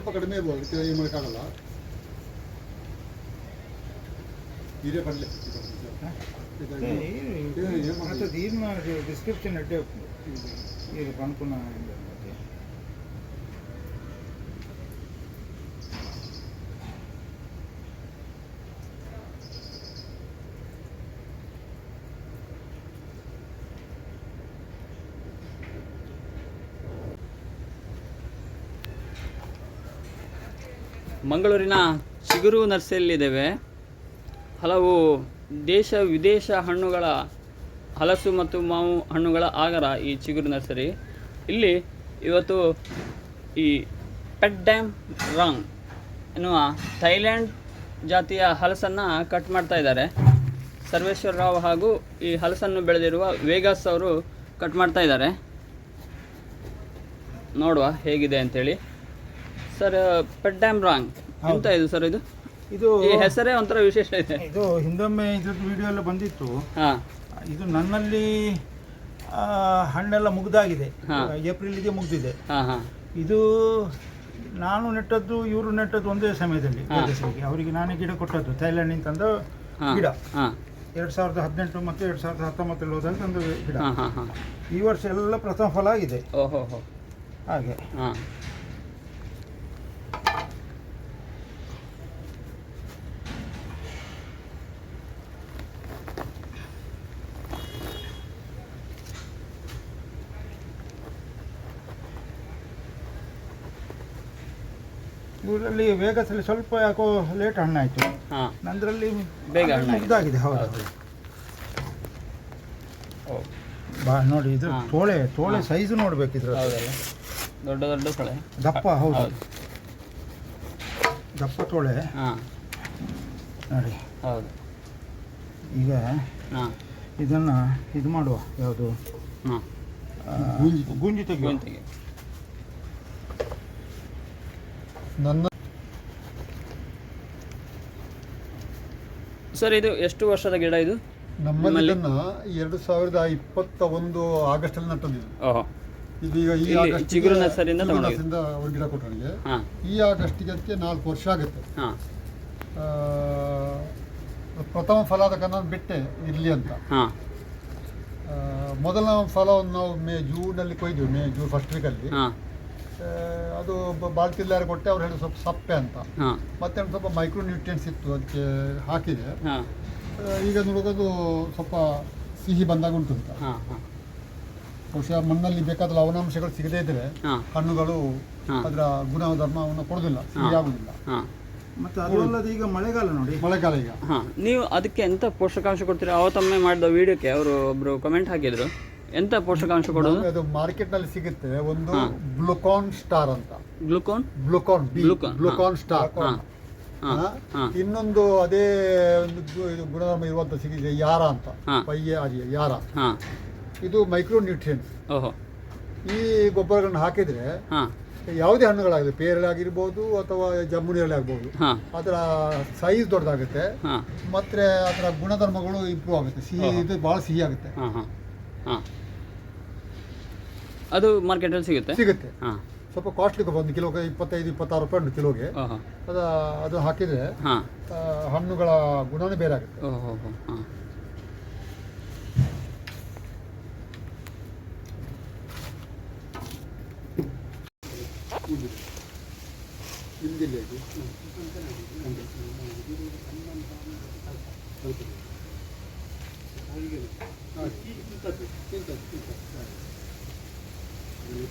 ಸ್ವಲ್ಪ ಕಡಿಮೆ ಇರ್ಬೋದು ಅದಕ್ಕೆ ಏನು ಮಾಡೋಕ್ಕಾಗಲ್ಲ. ಇದೇ ಬರಲಿ ಡಿಸ್ಕ್ರಿಪ್ಷನ್ ಅಡ್ಡೆ ಇದು. ಬಂದ್ಕೊಂಡು ಮಂಗಳೂರಿನ ಚಿಗುರು ನರ್ಸರಿಯಲ್ಲಿದ್ದೇವೆ. ಹಲವು ದೇಶ ವಿದೇಶ ಹಣ್ಣುಗಳ ಹಲಸು ಮತ್ತು ಮಾವು ಹಣ್ಣುಗಳ ಆಗರ ಈ ಚಿಗುರು ನರ್ಸರಿ. ಇಲ್ಲಿ ಇವತ್ತು ಈ ಪೆಟ್ ಡ್ಯಾಮ್ ರಾಂಗ್ ಎನ್ನುವ ಥೈಲ್ಯಾಂಡ್ ಜಾತಿಯ ಹಲಸನ್ನು ಕಟ್ ಮಾಡ್ತಾ ಇದ್ದಾರೆ. ಸರ್ವೇಶ್ವರ ರಾವ್ ಹಾಗೂ ಈ ಹಲಸನ್ನು ಬೆಳೆದಿರುವ ವೇಗಾಸ್ ಅವರು ಕಟ್ ಮಾಡ್ತಾ ಇದ್ದಾರೆ. ನೋಡುವ ಹೇಗಿದೆ ಅಂತೇಳಿ. ಸರ್ ಪೆಟ್ ಡ್ಯಾಮ್ ರಾಂಗ್. ಅಂತ ಇದು ಸರ್ ಇದು? ಇದು ಈ ಹೆಸರೇ ಒಂಥರ ವಿಶೇಷ ಇದೆ. ಇದು ಹಿಂದೊಮ್ಮೆ ಇದ್ರದ್ದು ವಿಡಿಯೋ ಎಲ್ಲ ಬಂದಿತ್ತು. ಹಾ. ಇದು ನನ್ನಲ್ಲಿ ಆ, ಹಣ್ಣೆಲ್ಲ ಮುಗ್ದಾಗಿದೆ. ಏಪ್ರಿಲ್ ಏಪ್ರಿಲ್ಗೆ ಮುಗ್ದಿದೆ. ಹಾ ಹಾ. ಇದು ನಾನು ನೆಟ್ಟದ್ದು ಇವರು ನೆಟ್ಟದ್ದು ಒಂದೇ ಸಮಯದಲ್ಲಿ. ಅವರಿಗೆ ನಾನೇ ಗಿಡ ಕೊಟ್ಟದ್ದು ಥೈಲ್ಯಾಂಡ್ ತಂದ ಹಾ ಗಿಡ. ಹಾ. ಎರಡು ಸಾವಿರದ ಹದಿನೆಂಟು ಮತ್ತು ಎರಡು ಸಾವಿರದ ಹತ್ತೊಂಬತ್ತರಲ್ಲಿ ಹೋದಂತ ಗಿಡ. ಹಾ ಹಾ ಹಾ. ಈ ವರ್ಷ ಎಲ್ಲ ಪ್ರಥಮ ಫಲ ಆಗಿದೆ. ಓಹೋ ಹಾಗೆ. ಹಾ. ಊರಲ್ಲಿ ವೇಗದಲ್ಲಿ ಸ್ವಲ್ಪ ಯಾಕೋ ಲೇಟ್ ಹಣ್ಣಾಯಿತು ಹಾ. ನಂದರಲ್ಲಿ ಬೇಗ ಇದಾಗಿದೆ ಹೌದು. ಬಾ ನೋಡಿ ಇದು ತೋಳೆ ತೋಳೆ ಸೈಜ್ ನೋಡ್ಬೇಕು ಇದ್ರ ದೊಡ್ಡ ದೊಡ್ಡ ತೋಳೆ. ದಪ್ಪ ಹೌದು. ದಪ್ಪ ತೋಳೆ. ಹಾ. ನೋಡಿ. ಹೌದು. ಈಗ ಇದನ್ನು ಇದನ್ನ ಇದು ಮಾಡುವ ಯಾವುದು? ಗುಂಜಿ ಗೂಂಜಿ. ತೆಗೆಯುವ. ನನ್ನ ಸರ್ ಇದು ಎಷ್ಟು ವರ್ಷದ ಗಿಡ ಇದು? ನಮ್ಮಲ್ಲಿ? ಎರಡು ಸಾವಿರದ ಇಪ್ಪತ್ತ ಒಂದು ಆಗಸ್ಟ್ ಅಲ್ಲಿ ನಟ್ಟದ್ದು ಇದೀಗ ಈ ಆಗಸ್ಟ್ ಚಿಗುರು ನರ್ಸರಿಯಿಂದ. ಅವ್ರು ಗಿಡ ಕೊಟ್ಟರು ನನಗೆ ಈ ಆಗಸ್ಟಿಗೆ ಅದಕ್ಕೆ ನಾಲ್ಕು ವರ್ಷ ಆಗುತ್ತೆ. ಫಲ ಪ್ರಥಮ ಫಲ ಕನ್ನ ಬಿಟ್ಟೆ ಇರಲಿ ಅಂತ. ಹಾ. ಮೊದಲ ಫಲವನ್ನು ನಾವು ಮೇ ಜೂನಲ್ಲಿ ಕೊಯ್ದು ಮೇ ಜೂನ್ ಫಸ್ಟ್ ವೀಕಲ್ಲಿ ಅದು ಬಾಳ್ತಿಲ್ಲಾರು ಕೊಟ್ಟೆ ಅವ್ರು ಹೇಳಿ ಸ್ವಲ್ಪ ಸಪ್ಪೆ ಅಂತ. ಹಾ. ಮತ್ತೆ ಒಂದು ಸ್ವಲ್ಪ ಮೈಕ್ರೋ ನ್ಯೂಟ್ರಿಯೆಂಟ್ಸ್ ಇತ್ತು ಅದಕ್ಕೆ ಹಾಕಿದೆ. ಹಾ. ಈಗ ನೋಡೋದು ಸ್ವಲ್ಪ ಸಿಹಿ ಬಂದಾಗ ಉಂಟು ಅಂತ. ಹಾ ಹಾ. ಬಹುಶಃ ಮಣ್ಣಲ್ಲಿ ಬೇಕಾದ ಲವಣಾಂಶಗಳು ಸಿಗದೇ ಇದ್ರೆ ಹಾ. ಹಣ್ಣುಗಳು ಹಾ. ಅದರ ಗುಣಧರ್ಮವನ್ನು ಕೊಡೋದಿಲ್ಲ ಸಿಹಿ ಆಗುದಿಲ್ಲ ಹಾ. ಮತ್ತೆ ಅದು ಅಲ್ಲದೆ ಈಗ ಮಳೆಗಾಲ ನೋಡಿ. ಮಳೆಗಾಲ ಈಗ. ಹಾ. ನೀವು ಅದಕ್ಕೆ ಎಂತ ಪೋಷಕಾಂಶ ಕೊಡ್ತೀರಾ? ಅವತ್ತೊಮ್ಮೆ ಮಾಡಿದ ವಿಡಿಯೋಕ್ಕೆ ಅವರು ಒಬ್ರು ಕಮೆಂಟ್ ಹಾಕಿದ್ರು. ಎಂತ ಪೋಷಕಾಂಶ ಕೊಡೋದು? ಅದು ಮಾರ್ಕೆಟ್ನಲ್ಲಿ ಸಿಗುತ್ತೆ. ಒಂದು. ಗ್ಲುಕಾನ್ ಸ್ಟಾರ್ ಅಂತ. Glucon? Glucon B. Glucon, Glucon star. ಇನ್ನೊಂದು ಅದೇ ಒಂದು ಗುಣಧರ್ಮ ಇರುವಂತ ಸಿಗಿದೆ ಯಾರ ಅಂತ. ಪೈಯ ಯಾರ ಇದು ಮೈಕ್ರೋ ನ್ಯೂಟ್ರಿಯನ್ಸ್ ಈ ಗೊಬ್ಬರಗಳನ್ನು ಹಾಕಿದ್ರೆ ಯಾವುದೇ ಹಣ್ಣುಗಳಾಗಲಿ ಪೇರಳೆ ಆಗಿರ್ಬೋದು ಅಥವಾ ಜಮ್ಮುನಿಯಲ್ಲಿ ಆಗ್ಬೋದು ಅದರ ಸೈಜ್ ದೊಡ್ಡದಾಗುತ್ತೆ. ಮತ್ತೆ ಅದರ ಗುಣಧರ್ಮಗಳು ಇಂಪ್ರೂವ್ ಆಗುತ್ತೆ. ಸಿಹಿ. ಇದು ಭಾಳ ಸಿಹಿ ಆಗುತ್ತೆ. ಹಾ. ಅದು ಮಾರ್ಕೆಟಲ್ಲಿ ಸಿಗುತ್ತೆ? ಸಿಗುತ್ತೆ. ಹಾಂ. ಸ್ವಲ್ಪ ಕಾಸ್ಟ್ಲಿ ಒಂದು ಕಿಲೋಗೆ ಇಪ್ಪತ್ತೈದು ಇಪ್ಪತ್ತಾರು ರೂಪಾಯಿ ಉಂಟು ಕಿಲೋಗೆ. ಓಹೋ. ಅದು ಅದು ಹಾಕಿದರೆ ಹಾಂ. ಆ, ಹಣ್ಣುಗಳ ಗುಣನೇ ಬೇರೆ ಆಗುತ್ತೆ. ಓಹೋ ಹೋ ಹಾ ನಿಮ್ದಿಲ್ಲ ಇದು?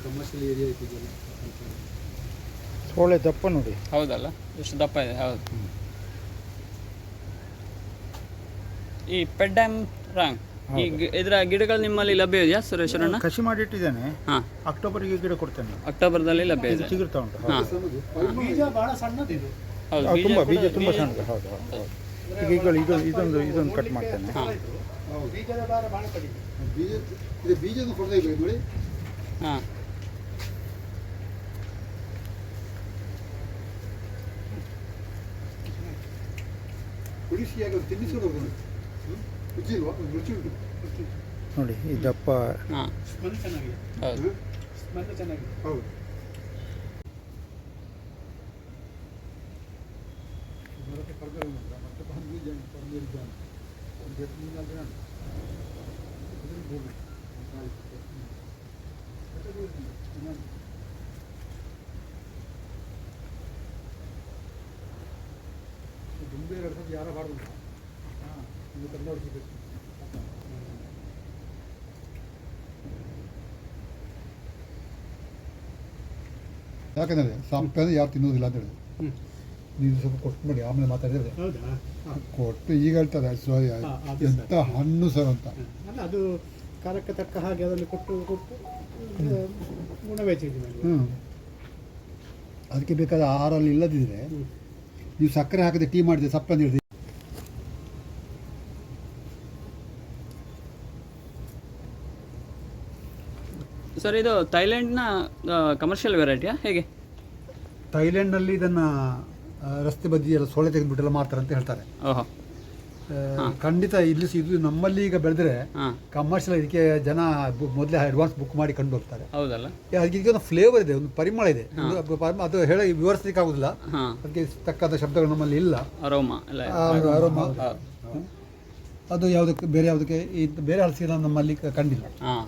ಕಮರ್ಷಿಯಲ್ ಏರಿಯಾ ತೋಳೆ ದಪ್ಪ ನೋಡಿ. ಹೌದಲ್ಲ? ಎಷ್ಟು ದಪ್ಪ ಇದೆ? ಹೌದು. ಈ ಪೆಡ್ ಡ್ಯಾಮ್ ರಾಂಗ್ ಈ ಗಿ- ಇದರ ಗಿಡಗಳು ನಿಮ್ಮಲ್ಲಿ ಲಭ್ಯ ಇದೆಯಾ ಸುರೇಶ್ವರಣ್ಣ ಕಸಿ ಮಾಡಿಟ್ಟಿದ್ದೇನೆ ಹಾ. ಅಕ್ಟೋಬರ್ಗೆ ಗಿಡ ಕೊಡ್ತೇನೆ. ಅಕ್ಟೋಬರ್ದಲ್ಲಿ ಲಭ್ಯ ಇದೆ. ಚಿಗುರ್ತಾ ಉಂಟು. ಹಾ. ಬೀಜ ಬಹಳ ಸಣ್ಣದಿದು. ಹೌದು ಹೌದು, ತುಂಬಾ ಕೂಡ- ಬೀಜ ತುಂಬಾ ಸಣ್ಣದು. ಹೌದು ಹೌದು ಹೌದು. ಈಗ ಈಗ ಇದೊಂದು ಇದೊಂದು ಇದೊಂದು ಕಟ್ ಮಾಡ್ತೇನೆ. ಹಾ. ಬೀಜದ ಭಾರ ಬಹಳ ಕಡಿಮೆ. ಬೀಜ ಇದು ಬೀಜದ ಕೊಡದೇ ಇಲ್ಲ ನೋಡಿ ಹಾಂ. ಕುಡಿಸಿಯಾಗಿ ತಿನ್ನಿಸೋದು ರುಚಿ ಇಲ್ವಾ? ರುಚಿ ಉಂಟು. ನೋಡಿ ಈ ದಪ್ಪ. ಹಾ. ಹೌದು. ಹೌದು ಮತ್ತೆ ಬಂದು ಜನ ಬಂದು ಜನ ಒಂದು ಎತ್ತು ಮೀನು ಅಲ್ಲಿ ನಾನು ಇದ್ರಲ್ಲಿ ಹೋಗಿ ಗಾಳಿ ಹ್ಮ್. ಮತ್ತೆ ಹೋಗಿ ಇನ್ನೊಂದು. ಈ ದುಂಬೆ ಎರಡು ಸತಿ ಯಾರೋ ಬಾರ್ದು ಹಾಂ ನೀವು ಕನ್ನಡ ಸಿಗಬೇಕು ಯಾಕಂದರೆ ಸಾಂಪ್ರದಾಯ ಯಾರು ತಿನ್ನೋದಿಲ್ಲ ಅಂತ ಹೇಳಿದ್ರು. ನೀನು ಸ್ವಲ್ಪ ಕೊಟ್ಟು ಮಾಡಿ ಆಮೇಲೆ ಮಾತಾಡಿದ್ರೆ. ಕೊಟ್ಟು ಈಗ ಹೇಳ್ತಾರೆ ಸಾರಿ ಎಂತ ಹಣ್ಣು ಸರ್ ಅಂತ. ಅಲ್ಲ ಅದು ಕಾಲಕ್ಕೆ ತಕ್ಕ ಹಾಗೆ ಅದನ್ನು ಕೊಟ್ಟು ಕೊಟ್ಟು ಗುಣವೇ ಹ್ಞೂ ಅದಕ್ಕೆ ಬೇಕಾದ ಆಹಾರ ಇಲ್ಲದಿದ್ದರೆ. ನೀವು ಸಕ್ಕರೆ ಹಾಕದೆ ಟೀ ಮಾಡಿದೆ ಸಪ್ಪಂದು ಹಿಡಿದು ಸರ್ ಇದು ಥೈಲ್ಯಾಂಡ್ನ ಕಮರ್ಷಿಯಲ್ ವೆರೈಟಿಯಾ ಹೇಗೆ? ಥೈಲ್ಯಾಂಡ್ನಲ್ಲಿ ಇದನ್ನು ರಸ್ತೆ ಬದಿಯೆಲ್ಲ ಸೊಳ್ಳೆ ತೆಗೆದುಬಿಟ್ಟೆಲ್ಲ ಮಾಡ್ತಾರೆ ಅಂತ ಹೇಳ್ತಾರೆ. ಓಹೋ. ಖಂಡಿತ ಇಲ್ಲಿ ಸ- ಇದು ನಮ್ಮಲ್ಲಿ ಈಗ ಬೆಳೆದ್ರೆ ಕಮರ್ಷಿಯಲ್ ಇದಕ್ಕೆ ಜನ ಬು- ಮೊದಲೇ ಅಡ್ವಾನ್ಸ್ ಬುಕ್ ಮಾಡಿ ಕಂಡು ಹೋಗ್ತಾರೆ ಹೌದಲ್ಲ ಅದಕ್ಕೆ ಒಂದು ಫ್ಲೇವರ್ ಇದೆ ಒಂದು ಪರಿಮಳ ಇದೆ. ಒಂದು ಅಪ- ಪರಿಮ- ಅದು ಹೇಳಿ ವಿವರಿಸಲಿಕ್ಕೆ ಆಗುದಿಲ್ಲ ಹಾಂ. ಅದಕ್ಕೆ ತಕ್ಕಂತ ಶಬ್ದಗಳು ನಮ್ಮಲ್ಲಿ ಇಲ್ಲ. ಅರೋಮಾ ಎಲ್ಲ ಆ ಒಂದು aroma. ಅದು ಯಾವುದಕ್ಕೆ ಬೇರೆ ಯಾವುದಕ್ಕೆ ಈ ಬೇರೆ ಹಲಸಿನ ನಮ್ಮಲ್ಲಿ ಕ- ಕಂಡಿಲ್ಲ. ಹಾಂ.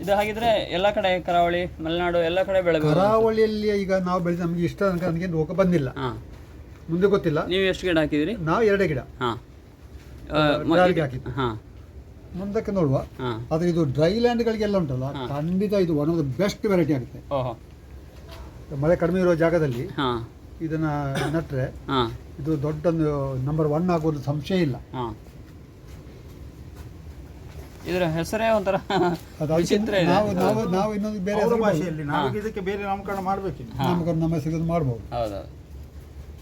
ಇದು ಹಾಗಿದ್ರೆ ಎಲ್ಲ ಕಡೆ ಕರಾವಳಿ ಮಲೆನಾಡು ಎಲ್ಲ ಕಡೆ ಬೆಳೆ ಕರಾವಳಿಯಲ್ಲಿ ಈಗ ನಾವು ಬೆಳೆದ ನಮಗೆ ಇಷ್ಟ ನನಗೆ ನನಗೆ ರೋಗ ಬಂದಿಲ್ಲ. ಹಾಂ. ಮುಂದೆ ಗೊತ್ತಿಲ್ಲ. ನೀವು ಎಷ್ಟು ಗಿಡ ಹಾಕಿದಿರಿ ನಾವು ಎರಡೇ ಗಿಡ. ಹಾಂ. ಡ್ರೈಗೆ ಹಾಕಿದ್ದು. ಹಾಂ. ಮುಂದಕ್ಕೆ ನೋಡುವ. ಆದ್ರೆ ಆದರೆ ಇದು ಡ್ರೈ ಲ್ಯಾಂಡ್ಗಳಿಗೆಲ್ಲ ಉಂಟಲ್ಲ ಖಂಡಿತ ಇದು one of the best variety ಆಗುತ್ತೆ. ಓಹೋ. ಮಳೆ ಕಡಿಮೆ ಇರೋ ಜಾಗದಲ್ಲಿ ಹಾಂ. ಇದನ್ನ ನಟ್ರೆ ಹಾಂ. ಇದು ದೊಡ್ಡೊಂದು ನಂಬರ್ ಒನ್ ಆಗೋದು ಸಂಶಯ ಇಲ್ಲ. ಹಾಂ. ಇದರ ಹೆಸರೇ ಒಂಥರ ಅದು ಅದಕ್ಕೆ ವಿಚಿತ್ರ ಇದೆ. ನಾವು ನಾವು ನಾವು ಇನ್ನೊಂದು ಬೇರೆ ಭಾಷೆಯಲ್ಲಿ. ನಾವು ಇದಕ್ಕೆ ಬೇರೆ ನಾಮಕರಣ ಮಾಡಬೇಕು ನಾಮಕರಣ ನಮ್ಮ ಹೆಸರು ಮಾಡ್ಬೋದು. ಹೌದೌದು.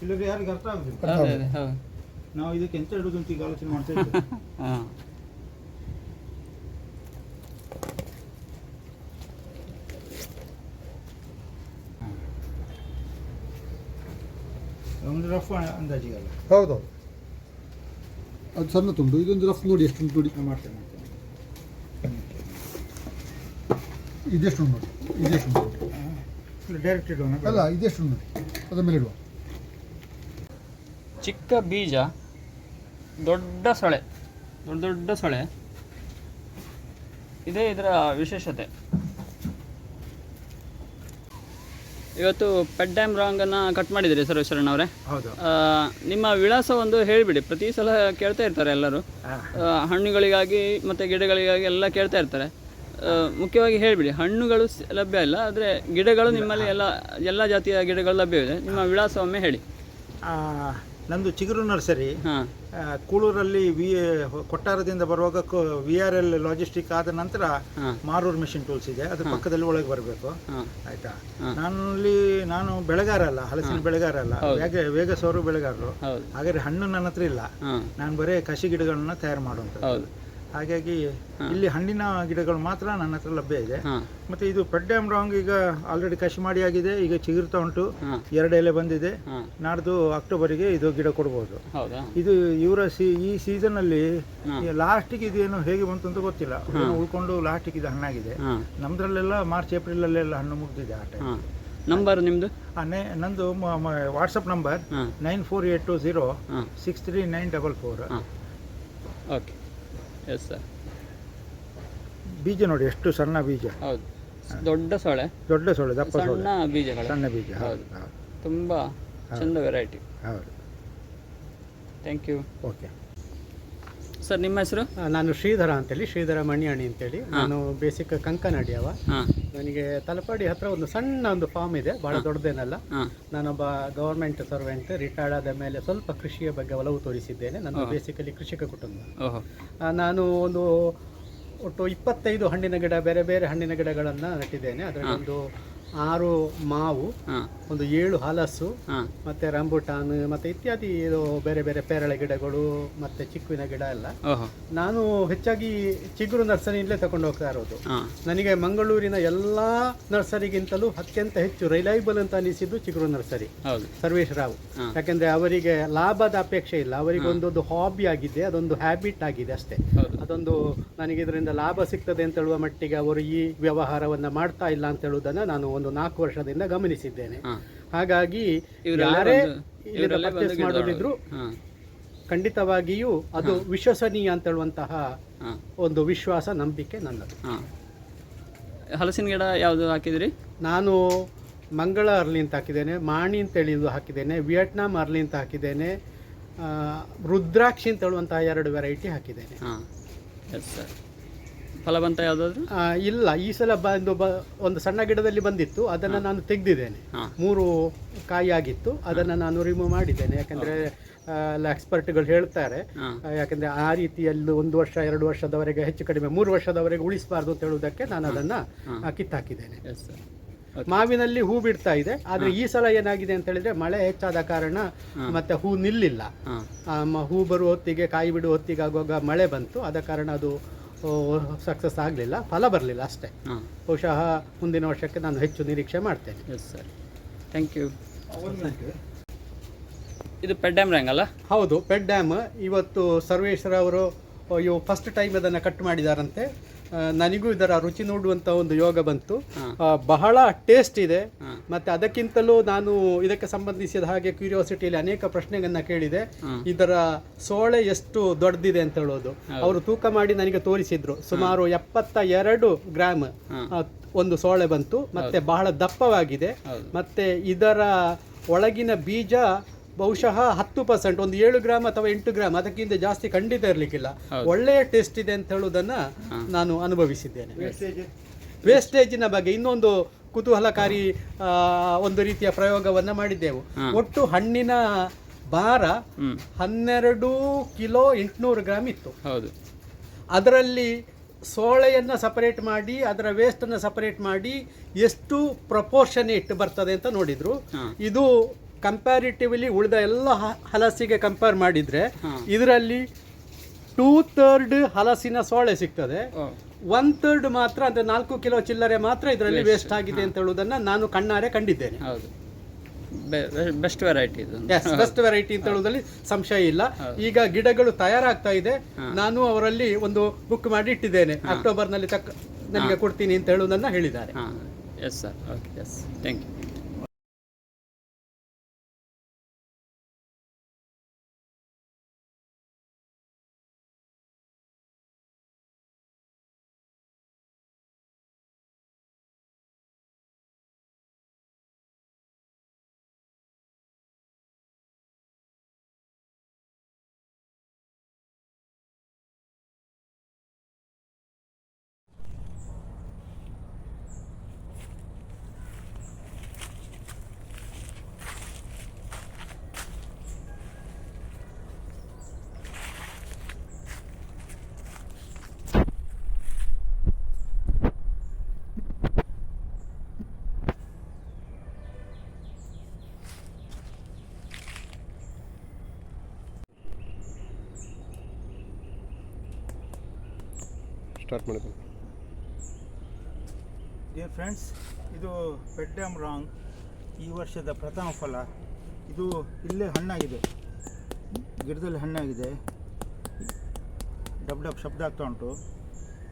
ಇಲ್ಲದ್ರೆ ಯಾರಿಗೆ ಅರ್ಥ ಆಗುದಿಲ್ಲ. ಅದೇ ಅದೇ ಹೌದು. ನಾವು ಇದಕ್ಕೆ ಎಂತ ಇಡುದು ಅಂತ ಈಗ ಆಲೋಚನೆ ಮಾಡ್ತಾ ಇದ್ದೇವೆ. ಹಾಂ. ಒಂದು ರಫ್ ಅಂದಾಜಿಗಲ್ಲ ಹೌದೌದು ಅದು ಸಣ್ಣ ತುಂಡು. ಇದೊಂದು ರಫ್ ನೋಡಿ ಎಷ್ಟು ಉಂಟು ನೋಡಿ. ನಾನು ಮಾಡ್ತೇನೆ ಮಾಡ್ತೇನೆ. ಇದೆಷ್ಟು ಉಂಟು? ನೋಡಿ ಇದೆಷ್ಟು ಡೈರೆಕ್ಟ್ ಅಲ್ಲ ಇದೆಷ್ಟು ಉಂಟು? ನೋಡಿ ಅದರ ಮೇಲೆ ಇಡುವ. ಚಿಕ್ಕ ಬೀಜ ದೊಡ್ಡ ಸೊಳೆ ದೊಡ್ಡ ದೊಡ್ಡ ಸೊಳೆ. ಇದೇ ಇದರ ವಿಶೇಷತೆ. ಇವತ್ತು ಪೆಡ್ ಡ್ಯಾಮ್ ರಾಂಗನ್ನು ಕಟ್ ಮಾಡಿದ್ದೀರಿ ಸರ್ವೇಶ್ವರಣ್ಣ ಅವರೇ? ನಿಮ್ಮ ವಿಳಾಸ ಒಂದು ಹೇಳಿಬಿಡಿ. ಪ್ರತಿ ಸಲ ಕೇಳ್ತಾ ಇರ್ತಾರೆ ಎಲ್ಲರೂ. ಹಣ್ಣುಗಳಿಗಾಗಿ ಮತ್ತೆ ಗಿಡಗಳಿಗಾಗಿ ಎಲ್ಲ ಕೇಳ್ತಾ ಇರ್ತಾರೆ. ಮುಖ್ಯವಾಗಿ ಹೇಳಿಬಿಡಿ. ಹಣ್ಣುಗಳು ಲಭ್ಯ ಇಲ್ಲ ಆದರೆ ಗಿಡಗಳು ನಿಮ್ಮಲ್ಲಿ ಎಲ್ಲ ಎಲ್ಲ ಜಾತಿಯ ಗಿಡಗಳು ಲಭ್ಯವಿದೆ. ನಿಮ್ಮ ವಿಳಾಸ ಒಮ್ಮೆ ಹೇಳಿ. ಆ, ನಂದು ಚಿಗುರು ನರ್ಸರಿ. ಕೂಳೂರಲ್ಲಿ ವಿ ಕೊಟ್ಟಾರದಿಂದ ಬರುವಾಗ ವಿ ಆರ್ ಎಲ್ ಲಾಜಿಸ್ಟಿಕ್ ಆದ ನಂತರ ಮಾರೂರ್ ಮಿಷಿನ್ ಟೂಲ್ಸ್ ಇದೆ. ಅದ್ರ ಪಕ್ಕದಲ್ಲಿ ಒಳಗೆ ಬರಬೇಕು. ಆಯ್ತಾ. ನಾನಲ್ಲಿ ನಾನು ಬೆಳೆಗಾರ ಅಲ್ಲ ಹಲಸಿನ ಬೆಳೆಗಾರ ಅಲ್ಲ. ವೇಗ ಸೋರು ಅವರು ಬೆಳೆಗಾರರು ಹಾಗಾದ್ರೆ ಹಣ್ಣು ನನ್ನ ಹತ್ರ ಇಲ್ಲ. ನಾನು ಬರೀ ಕಸಿ ಗಿಡಗಳನ್ನ ತಯಾರು ಹೌದು. ಹಾಗಾಗಿ ಇಲ್ಲಿ ಹಣ್ಣಿನ ಗಿಡಗಳು ಮಾತ್ರ ನನ್ನ ಹತ್ರ ಲಭ್ಯ ಇದೆ. ಮತ್ತೆ ಇದು ಪೆಡ್ಡ್ಯಾಮ್ ರಾಂಗ್ ಈಗ ಆಲ್ರೆಡಿ ಕಸಿ ಮಾಡಿ ಆಗಿದೆ ಈಗ ಚಿಗುರ್ತಾ ಉಂಟು. ಎರಡು ಎಲೆ ಬಂದಿದೆ. ನಾಡ್ದು ಅಕ್ಟೋಬರಿಗೆ ಇದು ಗಿಡ ಕೊಡ್ಬೋದು. ಇದು ಇವರ ಸಿ ಈ ಸೀಸನ್ ಅಲ್ಲಿ ಲಾಸ್ಟಿಗೆ ಇದೇನು ಹೇಗೆ ಬಂತು ಅಂತ ಗೊತ್ತಿಲ್ಲ. ಉಳ್ಕೊಂಡು ಲಾಸ್ಟಿಗೆ ಇದು ಹಣ್ಣಾಗಿದೆ. ನಮ್ದ್ರಲ್ಲೆಲ್ಲ ಮಾರ್ಚ್ ಏಪ್ರಿಲಲ್ಲೆಲ್ಲ ಹಣ್ಣು ಮುಗ್ದಿದೆ ಆ ಟೈಮ್ ನಂಬರ್ ನಿಮ್ದು? ನಂದು WhatsApp number nine four eight two zero six three nine double four okay yes sir ಬೀಜ ನೋಡಿ ಎಷ್ಟು ಸಣ್ಣ ಬೀಜ. ಹೌದು. ದೊಡ್ಡ ಸೊಳೆ ದೊಡ್ಡ ಸೊಳೆ ದಪ್ಪ ಸೊಳ್ಳೆ. ಸಣ್ಣ ಬೀಜಗಳು. ಸಣ್ಣ ಬೀಜ ಹೌದು ಹೌದು. ತುಂಬ ಚಂದ ವೆರೈಟಿ ಹೌದು. Thank you okay. ಸರ್ ನಿಮ್ಮ ಹೆಸರು? ನಾನು ಶ್ರೀಧರ ಅಂತೇಳಿ ಶ್ರೀಧರ ಮಣಿಯಣಿ ಅಂತೇಳಿ. ನಾನು ಬೇಸಿಕ್ ಕಂಕನಡಿಯವ ಹಾಂ. ನನಗೆ ತಲಪಾಡಿ ಹತ್ರ ಒಂದು ಸಣ್ಣ ಒಂದು ಫಾರ್ಮ್ ಇದೆ ಬಹಳ ದೊಡ್ಡದೇನಲ್ಲ. ನಾನೊಬ್ಬ ಗವರ್ಮೆಂಟ್ ಸರ್ವೆಂಟ್ ರಿಟೈರ್ಡ್ ಆದ ಮೇಲೆ ಸ್ವಲ್ಪ ಕೃಷಿಯ ಬಗ್ಗೆ ಒಲವು ತೋರಿಸಿದ್ದೇನೆ ನನ್ನ ಬೇಸಿಕಲಿ ಕೃಷಿಕ ಕುಟುಂಬ. ನಾನು ಒಂದು ಒಟ್ಟು ಇಪ್ಪತ್ತೈದು ಹಣ್ಣಿನ ಗಿಡ ಬೇರೆ ಬೇರೆ ಹಣ್ಣಿನ ಗಿಡಗಳನ್ನು ನೆಟ್ಟಿದ್ದೇನೆ. ಅದರಲ್ಲಿ ಒಂದು ಆರು ಮಾವು ಒಂದು ಏಳು ಹಲಸು ಮತ್ತೆ ರಂಬುಟಾನ್ ಮತ್ತೆ ಇತ್ಯಾದಿ ಇದು ಬೇರೆ ಬೇರೆ ಪೇರಳೆ ಗಿಡಗಳು ಮತ್ತೆ ಚಿಕ್ಕುವಿನ ಗಿಡ ಎಲ್ಲ. ನಾನು ಹೆಚ್ಚಾಗಿ ಚಿಗುರು ನರ್ಸರಿಯಿಂದಲೇ ತಗೊಂಡು ಹೋಗ್ತಾ ಇರೋದು. ನನಗೆ ಮಂಗಳೂರಿನ ಎಲ್ಲಾ ನರ್ಸರಿಗಿಂತಲೂ ಅತ್ಯಂತ ಹೆಚ್ಚು ರಿಲೈಬಲ್ ಅಂತ ಅನಿಸಿದ್ದು ಚಿಗುರು ನರ್ಸರಿ. ಸರ್ವೇಶ್ ರಾವ್. ಯಾಕೆಂದ್ರೆ ಅವರಿಗೆ ಲಾಭದ ಅಪೇಕ್ಷೆ ಇಲ್ಲ. ಅವರಿಗೆ ಒಂದೊಂದು ಹಾಬಿ ಆಗಿದೆ ಅದೊಂದು ಹ್ಯಾಬಿಟ್ ಆಗಿದೆ ಅಷ್ಟೇ. ಅದೊಂದು ನನಗೆ ಇದರಿಂದ ಲಾಭ ಸಿಗ್ತದೆ ಅಂತ ಹೇಳುವ ಮಟ್ಟಿಗೆ ಅವರು ಈ ವ್ಯವಹಾರವನ್ನ ಮಾಡ್ತಾ ಇಲ್ಲ ಅಂತ ಹೇಳುವುದನ್ನು ನಾನು ಒಂದು ನಾಲ್ಕು ವರ್ಷದಿಂದ ಗಮನಿಸಿದ್ದೇನೆ. ಹಾಗಾಗಿ ಯಾರೇ ಪರ್ಚೇಸ್ ಮಾಡೋದಿದ್ರು ಖಂಡಿತವಾಗಿಯೂ ಅದು ವಿಶ್ವಸನೀಯ ಅಂತ ಹೇಳುವಂತಹ ಒಂದು ವಿಶ್ವಾಸ ನಂಬಿಕೆ ನನ್ನದು. ಹಲಸಿನ ಗಿಡ ಯಾವುದು ಹಾಕಿದ್ರಿ? ನಾನು ಮಂಗಳ ಅರ್ಲಿ ಅಂತ ಹಾಕಿದ್ದೇನೆ ಮಾಣಿ ಅಂತೇಳಿ ಹೇಳಿದ್ದು ಹಾಕಿದ್ದೇನೆ ವಿಯಟ್ನಾಂ ಅರ್ಲಿ ಅಂತ ಹಾಕಿದ್ದೇನೆ ರುದ್ರಾಕ್ಷಿ ಅಂತ ಹೇಳುವಂತಹ ಎರಡು ವೆರೈಟಿ ಹಾಕಿದ್ದೇನೆ. ಹಾಂ. ಎಸ್ ಸರ್ ಫಲವಂತ ಯಾವುದಾದ್ರು? ಆ, ಇಲ್ಲ ಈ ಸಲ ಬಂದು ಬ ಒಂದು ಸಣ್ಣ ಗಿಡದಲ್ಲಿ ಬಂದಿತ್ತು ಅದನ್ನು ನಾನು ತೆಗೆದಿದ್ದೇನೆ. ಮೂರು ಕಾಯಿ ಆಗಿತ್ತು ಅದನ್ನು ನಾನು ರಿಮೂವ್ ಮಾಡಿದ್ದೇನೆ. ಯಾಕಂದರೆ ಎಲ್ಲ ಎಕ್ಸ್ಪರ್ಟ್ಗಳು ಹೇಳ್ತಾರೆ ಯಾಕಂದ್ರೆ ಆ ರೀತಿಯಲ್ಲಿ ಒಂದು ವರ್ಷ ಎರಡು ವರ್ಷದವರೆಗೆ ಹೆಚ್ಚು ಕಡಿಮೆ ಮೂರು ವರ್ಷದವರೆಗೆ ಉಳಿಸಬಾರ್ದು ಅಂತ ಹೇಳುವುದಕ್ಕೆ ನಾನು ಅದನ್ನು. ಕಿತ್ತಾಕಿದ್ದೇನೆ. ಮಾವಿನಲ್ಲಿ ಹೂ ಬಿಡ್ತಾ ಇದೆ ಆದ್ರೆ ಈ ಸಲ ಏನಾಗಿದೆ ಅಂತ ಹೇಳಿದ್ರೆ ಮಳೆ ಹೆಚ್ಚಾದ ಕಾರಣ ಮತ್ತೆ ಹೂ ನಿಲ್ಲಿಲ್ಲ. ಹೂ ಬರುವ ಹೊತ್ತಿಗೆ ಕಾಯಿ ಬಿಡುವ ಹೊತ್ತಿಗೆ ಆಗುವಾಗ ಮಳೆ ಬಂತು ಆದ ಕಾರಣ ಅದು ಸಕ್ಸಸ್ ಆಗಲಿಲ್ಲ ಫಲ ಬರಲಿಲ್ಲ ಅಷ್ಟೇ. ಹಾಂ. ಬಹುಶಃ ಮುಂದಿನ ವರ್ಷಕ್ಕೆ ನಾನು ಹೆಚ್ಚು ನಿರೀಕ್ಷೆ ಮಾಡ್ತೇನೆ. ಎಸ್ ಸರ್ ಥ್ಯಾಂಕ್ ಯು ಒಂದು ಪೆಡ್ ಇದು ಪೆಡ್ಡ್ಯಾಮ್ ರ್ಯಾಂಗ್ ಅಲ್ಲ? ಹೌದು ಪೆಡ್ ಡ್ಯಾಮ್ ಇವತ್ತು ಸರ್ವೇಶ್ವರ ಅವರು ಇವು ಫಸ್ಟ್ ಟೈಮ್ ಅದನ್ನು ಕಟ್ ಮಾಡಿದಾರಂತೆ. ನನಗೂ ಇದರ ರುಚಿ ನೋಡುವಂಥ ಒಂದು ಯೋಗ ಬಂತು. ಬಹಳ ಟೇಸ್ಟ್ ಇದೆ. ಮತ್ತೆ ಅದಕ್ಕಿಂತಲೂ ನಾನು ಇದಕ್ಕೆ ಸಂಬಂಧಿಸಿದ ಹಾಗೆ ಕ್ಯೂರಿಯಾಸಿಟಿಯಲ್ಲಿ ಅನೇಕ ಪ್ರಶ್ನೆಗಳನ್ನ ಕೇಳಿದೆ. ಇದರ ಸೋಳೆ ಎಷ್ಟು ದೊಡ್ಡದಿದೆ ಅಂತ ಹೇಳೋದು. ಅವರು ತೂಕ ಮಾಡಿ ನನಗೆ ತೋರಿಸಿದ್ರು. ಸುಮಾರು ಎಪ್ಪತ್ತ ಎರಡು ಗ್ರಾಮ್ ಒಂದು ಸೋಳೆ ಬಂತು. ಮತ್ತೆ ಬಹಳ ದಪ್ಪವಾಗಿದೆ. ಮತ್ತೆ ಇದರ ಒಳಗಿನ ಬೀಜ ಬಹುಶಃ ಹತ್ತು ಪರ್ಸೆಂಟ್ ಒಂದು ಏಳು ಗ್ರಾಮ್ ಅಥವಾ ಎಂಟು ಗ್ರಾಮ್ ಅದಕ್ಕಿಂತ ಜಾಸ್ತಿ ಖಂಡಿತ ಇರಲಿಕ್ಕಿಲ್ಲ. ಒಳ್ಳೆಯ ಟೇಸ್ಟ್ ಇದೆ ಅಂತ ಹೇಳುವುದನ್ನ ನಾನು ಅನುಭವಿಸಿದ್ದೇನೆ. ವೇಸ್ಟೇಜ್ ವೇಸ್ಟೇಜಿನ ಬಗ್ಗೆ ಇನ್ನೊಂದು ಕುತೂಹಲಕಾರಿ ಒಂದು ರೀತಿಯ ಪ್ರಯೋಗವನ್ನು ಮಾಡಿದ್ದೆವು. ಒಟ್ಟು ಹಣ್ಣಿನ ಭಾರ ಹನ್ನೆರಡು ಕಿಲೋ ಎಂಟುನೂರು ಗ್ರಾಮ್ ಇತ್ತು. ಹೌದು. ಅದರಲ್ಲಿ ಸೋಳೆಯನ್ನು ಸಪರೇಟ್ ಮಾಡಿ ಅದರ ವೇಸ್ಟನ್ನು ಸಪರೇಟ್ ಮಾಡಿ ಎಷ್ಟು ಪ್ರಪೋರ್ಷನೇಟ್ ಬರ್ತದೆ ಅಂತ ನೋಡಿದ್ರು. ಇದು ಕಂಪ್ಯಾರಿಟಿವ್ಲಿ ಉಳಿದ ಎಲ್ಲ ಹಲಸಿಗೆ ಕಂಪೇರ್ ಮಾಡಿದರೆ ಇದರಲ್ಲಿ ಟೂ ಥರ್ಡ್ ಹಲಸಿನ ಸೋಳೆ ಸಿಗ್ತದೆ. ಒನ್ ಥರ್ಡ್ ಮಾತ್ರ ಅಂದರೆ ನಾಲ್ಕು ಕಿಲೋ ಚಿಲ್ಲರೆ ಮಾತ್ರ ಇದರಲ್ಲಿ ವೇಸ್ಟ್ ಆಗಿದೆ ಅಂತ ಹೇಳುವುದನ್ನು ನಾನು ಕಣ್ಣಾರೆ ಕಂಡಿದ್ದೇನೆ. ಬೆಸ್ಟ್ ವೆರೈಟಿ ಇದು ಎಸ್ ಬೆಸ್ಟ್ ವೆರೈಟಿ ಅಂತ ಹೇಳುವುದರಲ್ಲಿ ಸಂಶಯ ಇಲ್ಲ. ಈಗ ಗಿಡಗಳು ತಯಾರಾಗ್ತಾ ಇದೆ. ನಾನು ಅವರಲ್ಲಿ ಒಂದು ಬುಕ್ ಮಾಡಿ ಇಟ್ಟಿದ್ದೇನೆ. ಅಕ್ಟೋಬರ್ನಲ್ಲಿ ತಕ್ಕ ನನಗೆ ಕೊಡ್ತೀನಿ ಅಂತ ಹೇಳುವುದನ್ನು ಹೇಳಿದ್ದಾರೆ. Yes sir okay yes thank you start ಮಾಡಿದ್ದೀನಿ ಡಿಯರ್ ಫ್ರೆಂಡ್ಸ್ ಇದು ಪೆಡ್ಡಮ್ ರಾಂಗ್ ಈ ವರ್ಷದ ಪ್ರಥಮ ಫಲ. ಇದು ಇಲ್ಲೇ ಹಣ್ಣಾಗಿದೆ. ಗಿಡದಲ್ಲಿ ಹಣ್ಣಾಗಿದೆ. ಡಬ್ ಡಬ್ ಶಬ್ದ ಆಗ್ತಾ ಉಂಟು.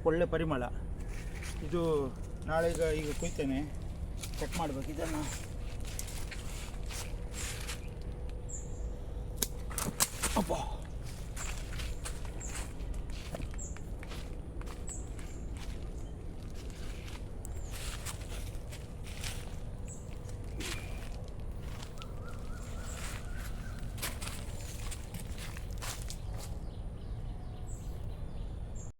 ಒಳ್ಳೆ ಪರಿಮಳ. ಇದು ನಾಳೆ ಈಗ ಈಗ ಕುಯ್ತೇನೆ. ಕಟ್ ಮಾಡಬೇಕು. ಇದನ್ನು ಅಬ್ಬಾ.